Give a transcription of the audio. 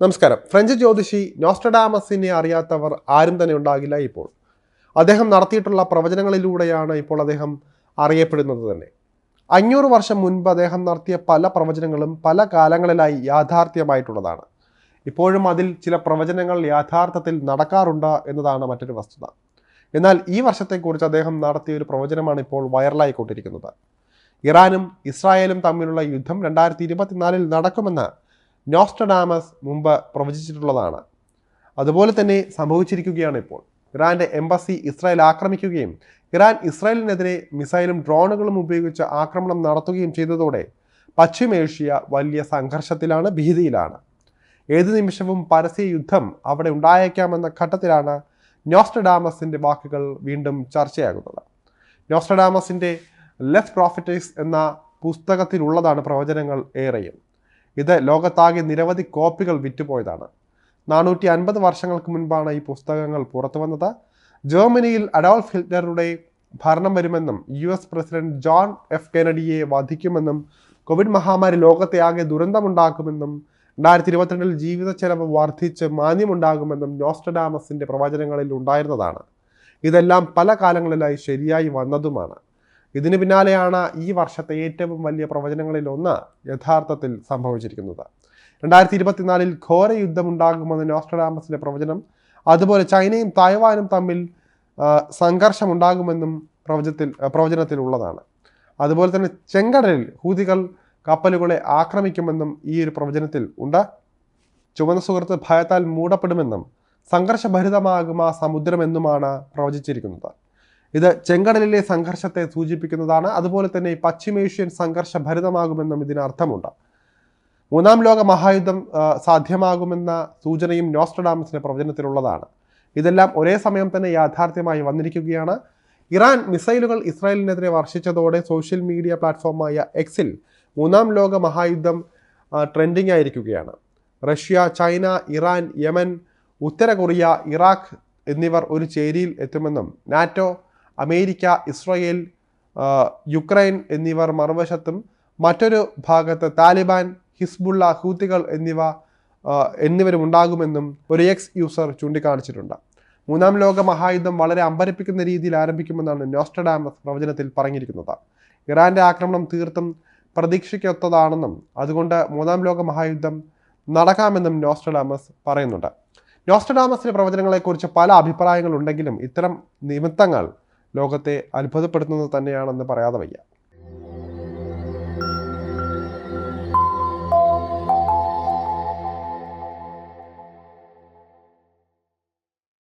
നമസ്കാരം. ഫ്രഞ്ച് ജ്യോതിഷി നോസ്ട്രഡാമസിനെ അറിയാത്തവർ ആരും തന്നെ ഉണ്ടാകില്ല ഇപ്പോൾ. അദ്ദേഹം നടത്തിയിട്ടുള്ള പ്രവചനങ്ങളിലൂടെയാണ് ഇപ്പോൾ അദ്ദേഹം അറിയപ്പെടുന്നത് തന്നെ. അഞ്ഞൂറ് വർഷം മുൻപ് അദ്ദേഹം നടത്തിയ പല പ്രവചനങ്ങളും പല കാലങ്ങളിലായി യാഥാർത്ഥ്യമായിട്ടുള്ളതാണ്. ഇപ്പോഴും അതിൽ ചില പ്രവചനങ്ങൾ യാഥാർത്ഥ്യത്തിൽ നടക്കാറുണ്ട് എന്നതാണ് മറ്റൊരു വസ്തുത. എന്നാൽ ഈ വർഷത്തെക്കുറിച്ച് അദ്ദേഹം നടത്തിയ ഒരു പ്രവചനമാണ് ഇപ്പോൾ വൈറലായിക്കൊണ്ടിരിക്കുന്നത്. ഇറാനും ഇസ്രായേലും തമ്മിലുള്ള യുദ്ധം രണ്ടായിരത്തി ഇരുപത്തിനാലിൽ നടക്കുമെന്ന് നോസ്ട്രഡാമസ് മുമ്പ് പ്രവചിച്ചിട്ടുള്ളതാണ്. അതുപോലെ തന്നെ സംഭവിച്ചിരിക്കുകയാണ് ഇപ്പോൾ. ഇറാന്റെ എംബസി ഇസ്രായേൽ ആക്രമിക്കുകയും ഇറാൻ ഇസ്രായേലിനെതിരെ മിസൈലും ഡ്രോണുകളും ഉപയോഗിച്ച് ആക്രമണം നടത്തുകയും ചെയ്തതോടെ പശ്ചിമേഷ്യ വലിയ സംഘർഷത്തിലാണ് ഭീതിയിലാണ്. ഏത് നിമിഷവും പരസ്യ യുദ്ധം അവിടെ ഉണ്ടായേക്കാമെന്ന ഘട്ടത്തിലാണ് നോസ്റ്റഡാമസിന്റെ വാക്കുകൾ വീണ്ടും ചർച്ചയാകുന്നത്. നോസ്റ്റഡാമസിന്റെ ലെസ് പ്രോഫിറ്റേഴ്സ് എന്ന പുസ്തകത്തിലുള്ളതാണ് പ്രവചനങ്ങൾ ഏറെയും. ഇത് ലോകത്താകെ നിരവധി കോപ്പികൾ വിറ്റുപോയതാണ്. നാനൂറ്റി അൻപത് വർഷങ്ങൾക്ക് മുൻപാണ് ഈ പുസ്തകങ്ങൾ പുറത്തു വന്നത്. ജർമ്മനിയിൽ അഡോൾഫ് ഹിറ്റ്ലറുടെ ഭരണം വരുമെന്നും U S president John F കെനഡിയെ വധിക്കുമെന്നും കോവിഡ് മഹാമാരി ലോകത്തെ ആകെ ദുരന്തമുണ്ടാക്കുമെന്നും രണ്ടായിരത്തി ഇരുപത്തിരണ്ടിൽ ജീവിത ചെലവ് വർദ്ധിച്ച് മാന്യമുണ്ടാകുമെന്നും നോസ്ട്രഡാമസിന്റെ പ്രവചനങ്ങളിൽ ഉണ്ടായിരുന്നതാണ്. ഇതെല്ലാം പല കാലങ്ങളിലായി ശരിയായി വന്നതുമാണ്. ഇതിന് പിന്നാലെയാണ് ഈ വർഷത്തെ ഏറ്റവും വലിയ പ്രവചനങ്ങളിൽ ഒന്ന് യഥാർത്ഥത്തിൽ സംഭവിച്ചിരിക്കുന്നത്. രണ്ടായിരത്തി ഇരുപത്തിനാലിൽ ഘോര യുദ്ധമുണ്ടാകുമെന്ന് നോസ്ട്രഡാമസിന്റെ പ്രവചനം അതുപോലെ ചൈനയും തായ്വാനും തമ്മിൽ സംഘർഷമുണ്ടാകുമെന്നും പ്രവചത്തിൽ പ്രവചനത്തിൽ ഉള്ളതാണ് അതുപോലെ തന്നെ ചെങ്കടലിൽ ഹൂതികൾ കപ്പലുകളെ ആക്രമിക്കുമെന്നും ഈ ഒരു പ്രവചനത്തിൽ ഉണ്ട്. ചുവന്ന സുഹൃത്ത് ഭയത്താൽ മൂടപ്പെടുമെന്നും സംഘർഷഭരിതമാകും ആ സമുദ്രമെന്നുമാണ് പ്രവചിച്ചിരിക്കുന്നത്. ഇത് ചെങ്കടലിലെ സംഘർഷത്തെ സൂചിപ്പിക്കുന്നതാണ്. അതുപോലെ തന്നെ പശ്ചിമേഷ്യൻ സംഘർഷഭരിതമാകുമെന്നും ഇതിന് അർത്ഥമുണ്ട് മൂന്നാം ലോക മഹായുദ്ധം സാധ്യമാകുമെന്ന സൂചനയും നോസ്ട്രഡാമസിന്റെ പ്രവചനത്തിലുള്ളതാണ്. ഇതെല്ലാം ഒരേ സമയം തന്നെ യാഥാർത്ഥ്യമായി വന്നിരിക്കുകയാണ്. ഇറാൻ മിസൈലുകൾ ഇസ്രായേലിനെതിരെ വർഷിച്ചതോടെ സോഷ്യൽ മീഡിയ പ്ലാറ്റ്ഫോമായ എക്സിൽ മൂന്നാം ലോക മഹായുദ്ധം ട്രെൻഡിംഗ് ആയിരിക്കുകയാണ്. റഷ്യ ചൈന ഇറാൻ യമൻ ഉത്തര കൊറിയ ഇറാഖ് എന്നിവർ ഒരു ചേരിയിൽ എത്തുമെന്നും നാറ്റോ അമേരിക്ക ഇസ്രയേൽ യുക്രൈൻ എന്നിവർ മറുവശത്തും മറ്റൊരു ഭാഗത്ത് താലിബാൻ ഹിസ്ബുള്ള ഹൂത്തികൾ എന്നിവ എന്നിവരും ഉണ്ടാകുമെന്നും ഒരു എക്സ് യൂസർ ചൂണ്ടിക്കാണിച്ചിട്ടുണ്ട്. മൂന്നാം ലോക മഹായുദ്ധം വളരെ അമ്പരപ്പിക്കുന്ന രീതിയിൽ ആരംഭിക്കുമെന്നാണ് നോസ്ട്രഡാമസ് പ്രവചനത്തിൽ പറഞ്ഞിരിക്കുന്നത്. ഇറാന്റെ ആക്രമണം തീർത്തും പ്രതീക്ഷയ്ക്കൊത്തതാണെന്നും അതുകൊണ്ട് മൂന്നാം ലോക മഹായുദ്ധം നടക്കാമെന്നും നോസ്റ്റഡാമസ് പറയുന്നുണ്ട്. നോസ്റ്റഡാമസിന്റെ പ്രവചനങ്ങളെക്കുറിച്ച് പല അഭിപ്രായങ്ങളുണ്ടെങ്കിലും ഇത്തരം നിമിത്തങ്ങൾ ലോകത്തെ അത്ഭുതപ്പെടുത്തുന്നത് തന്നെയാണെന്ന് പറയാതെ വയ്യ.